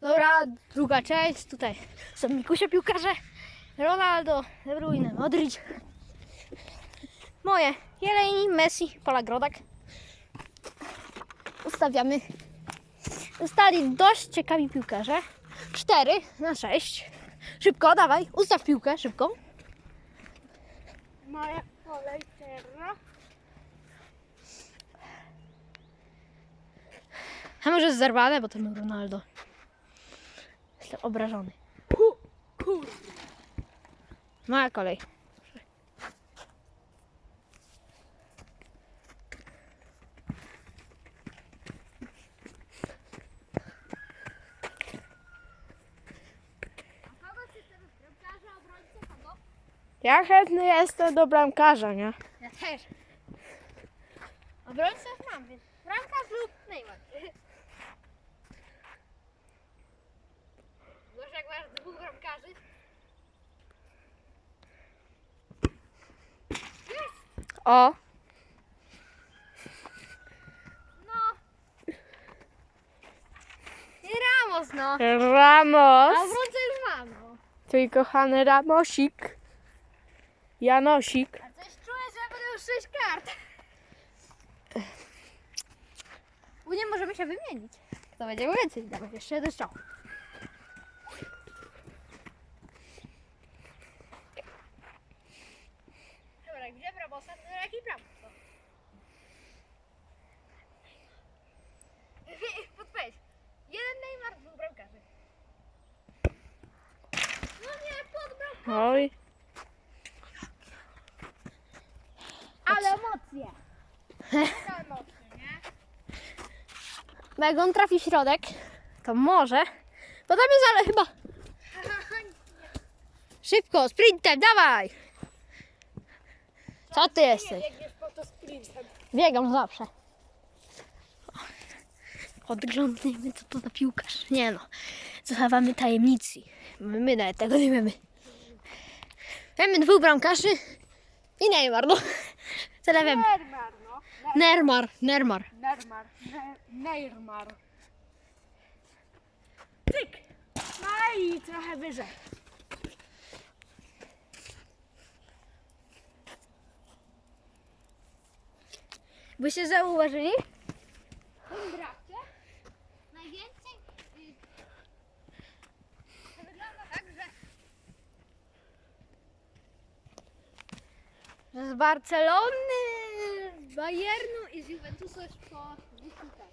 Dobra, druga część. Tutaj są Mikusia piłkarze. Ronaldo, De Bruyne, Modric. Moje. Jeleni, Messi, Pola Grodak. Ustawiamy. Zostali dość ciekawi piłkarze. 4 na 6. Szybko, dawaj. Ustaw piłkę, szybko. Moja kolej teraz. A może zerwane, bo to był Ronaldo. Jestem obrażony. Ku, kur. Moja kolej. Ja chętny jestem do bramkarza, nie? Ja też. Obrońcę mam, więc bramkarz lub Neymar. Gorzej jak masz dwóch bramkarzy. O, No. I Ramos, no. A Ramos. obrońcę już mam, no. Twój kochany Ramosik. Janosik. A coś czuję, że będę już 6 kart. Później możemy się wymienić. Kto będzie więcej? Dawaj jeszcze jeden strzał. Dobra, gdzie Brabosa? To jaki Brabos? Podpowiedź. Jeden Neymar, dwóch bramkarzy. No nie, pod bramką. Oj. Ale emocje. Nie? Bo jak on trafi w środek, to może. Bo tam jest ale chyba. Szybko, sprintem, dawaj! Co ty jesteś? Biegniesz po to sprintem. Biegam zawsze. Odglądnijmy, co to za piłkarz. Nie no, zachowamy tajemnicy. My, my nawet tego nie wiemy. Wiemy dwóch bramkarzy i Neymar, no. Tyle wiem. Neymar, no. Neymar, Neymar. Neymar. Neymar. Tyk. No i trochę wyżej. Byście zauważyli? W tym drafcie najwięcej y, to wygląda tak, że że z Barcelony, z Bayernu i z Juventusu jest po piłkarzach.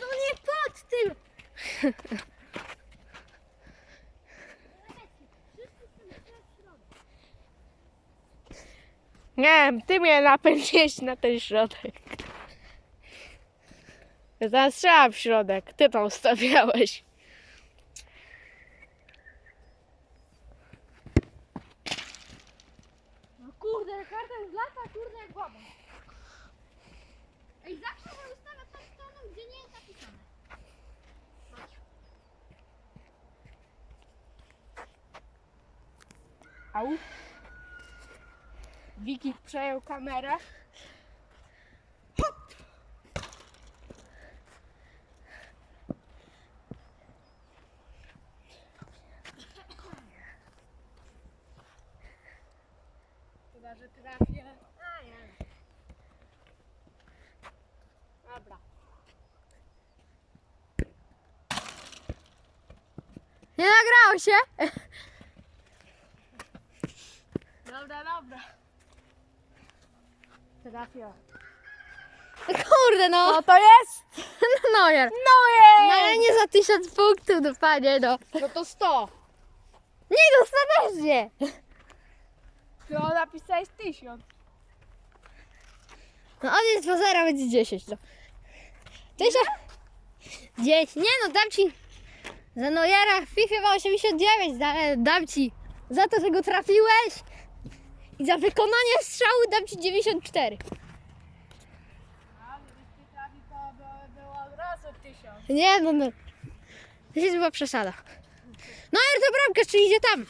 No nie pod tym! Nie ty mnie napędziłeś na ten środek. Strzelam w środek. Ty tam stawiałeś. No jest lata, kurde jak baba. Ej, zawsze się ustawia tą stroną, gdzie nie jest napisane. Au. Wiki przejął kamerę. Chyba, że trafię. A, nie. Dobra. Nie nagrało się? Dobra, dobra. Trafię. Kurde no. No to jest! No ja. No No ale nie za tysiąc punktów, no panie no. No to 100. Nie dostaniesz nie. Ty napisałeś 1000. No on jest 2 zera, będzie 10 no. Tysiąc. 10. Nie no, dam ci za Nojera FIFA ma 89, da, dam ci za to, że go trafiłeś i za wykonanie strzału dam ci 94. A gdybyś ty trafił, to by było od razu 1000. Nie no, no. To jest chyba przesada. Nojer to bramka, czy idzie tam?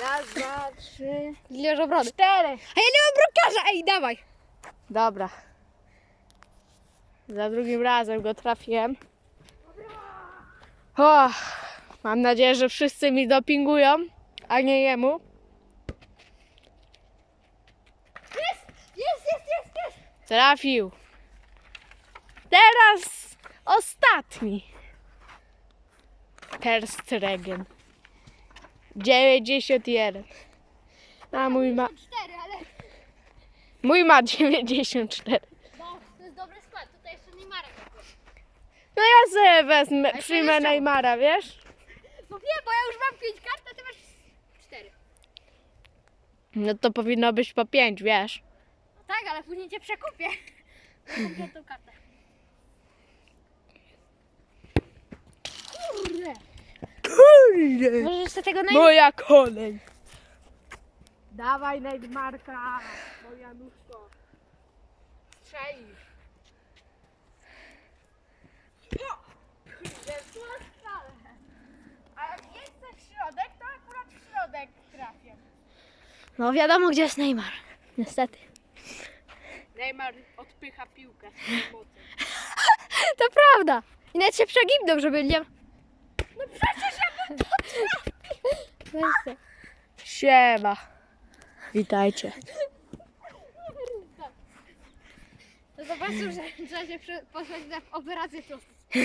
Raz, dwa, trzy, Ile obrony. cztery. A ja nie mam ej dawaj. Dobra. Za drugim razem go trafiłem. O, mam nadzieję, że wszyscy mi dopingują, a nie jemu. Jest, jest, jest, jest! Trafił. Teraz ostatni. Terstregen. 91. A mój ma, ale mój ma 94. bo to jest dobry skład. Tutaj jeszcze Neymara. No ja sobie wezmę, jeszcze przyjmę jeszcze- Neymara, wiesz? No wiem, bo ja już mam pięć kart, a ty masz cztery. No to powinno być po 5, wiesz? No tak, ale później cię przekupię. Na kompletną kartę. Kurde. Kurde. Może jeszcze tego Neymara. Moja kolej. Dawaj Neymarka, moja nóżko. Strzelisz. A jak jest w środek, to akurat w środek trafię. No wiadomo, gdzie jest Neymar. Niestety. Neymar odpycha piłkę z mocą. To prawda. I nawet się przegibnął, żeby nie... No przecież to Siema. Witajcie. To zobaczył, że trzeba się przy- posłać na operację prostą.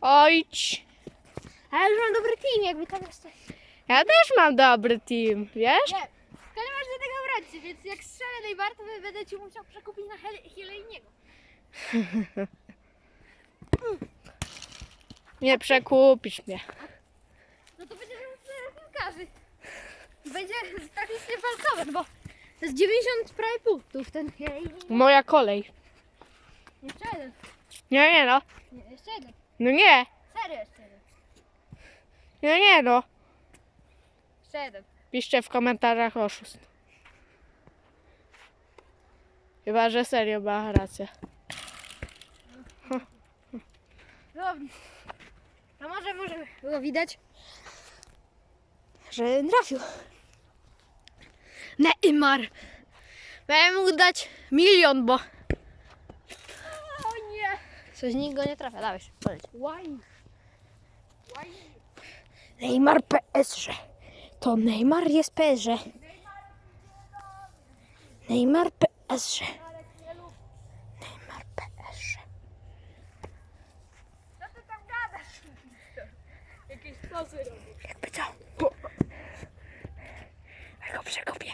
Ojdź. A ja już mam dobry team, jakby tam jeszcze... Ja też mam dobry team, wiesz? Nie, to nie masz żadnego obrońcy, więc jak strzelę to będę ci musiał przekupić na Hel- Heleniego. Nie przekupisz mnie. No to będzie miał czterech piłkarzy. Będzie praktycznie walkowy, bo to jest 90 prawie punktów ten. Moja kolej. Jeszcze jeden. Nie, nie no. Nie, jeszcze jeden. No nie. Serio jeszcze jeden. Nie, nie no. Jeszcze jeden. Piszcie w komentarzach oszust. Chyba, że serio ma rację. Było... No może, może było widać, że trafił. Neymar. Miałem mógł dać milion, bo O nie! coś nikt go nie trafia. Dawaj, poleć. Neymar PSG. To Neymar jest PSG. Neymar PSG. Neymar PSG. Co ty tam gadasz? Robisz. Jakby co? Ja go przekupię.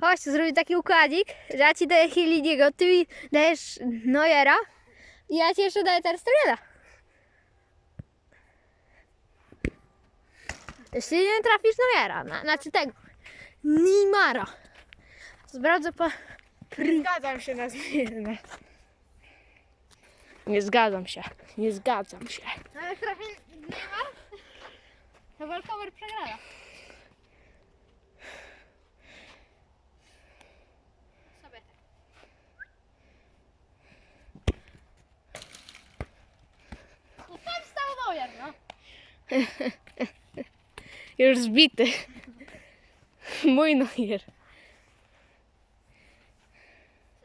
Chodź, zrobię taki układzik, że ja ci daję Hiliniego, ty mi dajesz Neuera i ja ci jeszcze daję Terstrela. Jeśli nie trafisz Neuera, na, znaczy tego, Neymara, to sprawdzę po... Zgadzam się na zmianę. Nie zgadzam się. Nie zgadzam się. Ale jak trafi Neymar, to walkover przegrana. Sobie tak. No tam stał Neuer, no. Już zbity. Mój nojer.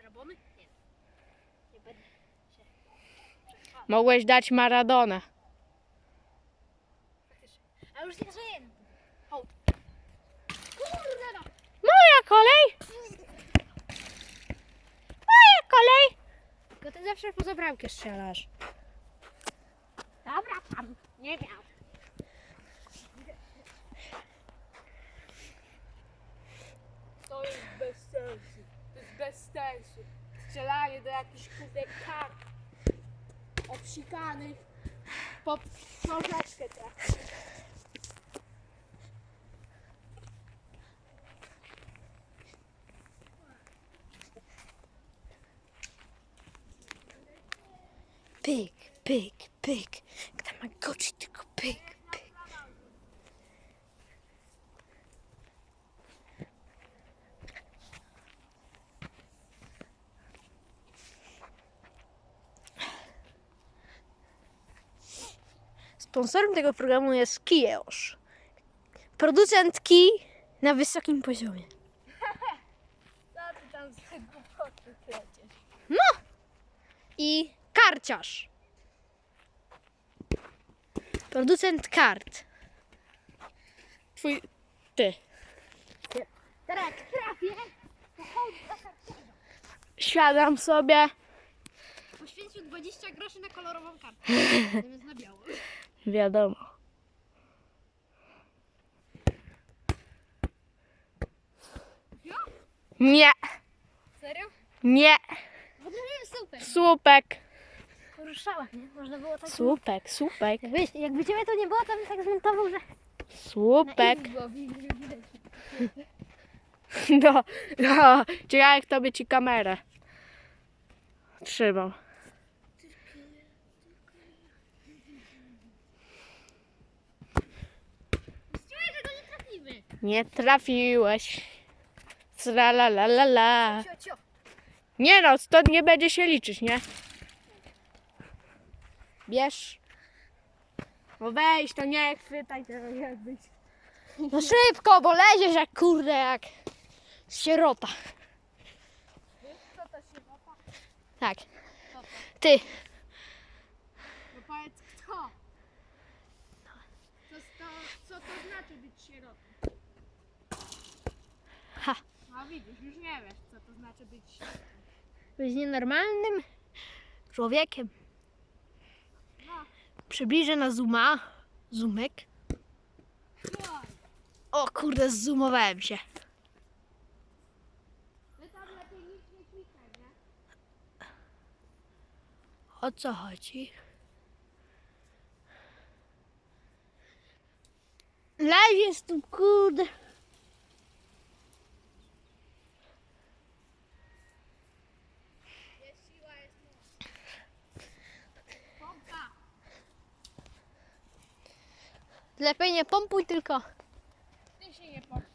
Zrobiony? Nie. Nie będę. Mogłeś dać Maradonę. A już nie żyję. Hołd. Kurde no. Moja kolej! Moja kolej! Tylko ty zawsze poza bramkę strzelasz. Dobra, tam. Nie miał. To jest bez sensu. To jest bez sensu. Strzelanie do jakichś kurde kart. obsikany po nożeczkę trafił. Pyk, pyk, pyk. Sponsorem tego programu jest Kieosz. Producent kij Na wysokim poziomie. Co ty tam głupoty pleciesz? I karciarz. Producent kart. Twój... Ty. Teraz jak trafię, Siadam sobie. poświęcił 20 groszy na kolorową kartę. Zamiast na białą. Wiadomo. Nie, Serio? nie. Super. Słupek. Poruszała, nie? Można było tak... Słupek, słupek, Jakby, jakby ciebie to nie było, to bym tak zmontował, że... słupek. No, no. Ciekawe kto by ci kamerę trzymał. Chciałem, że go nie trafimy. Nie trafiłeś. Tra la la la la. Nie no, to nie będzie się liczyć, nie? Bierz. No weź, to nie chwytaj tego jakbyś. No szybko, bo leziesz jak kurde, jak sierota. Co to się mopa? Tak. Ty. No powiedz kto? Co to, co to znaczy być sierotą? Ha. No widzisz, już nie wiesz co to znaczy być. Być nienormalnym człowiekiem. Przybliżę na zooma. Zoomek. O kurde, zoomowałem się. O co chodzi? Leziesz tu, kurde. Jest siła, jest moc. Pompa! Lepiej nie pompuj, tylko Ty się nie pompa.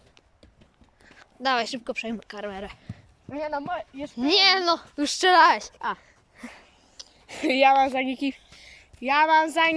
dawaj szybko przejmę kamerę. Nie no, mo- jeszcze Nie no, już strzelałeś. A. Ja mam za niki. Ja mam za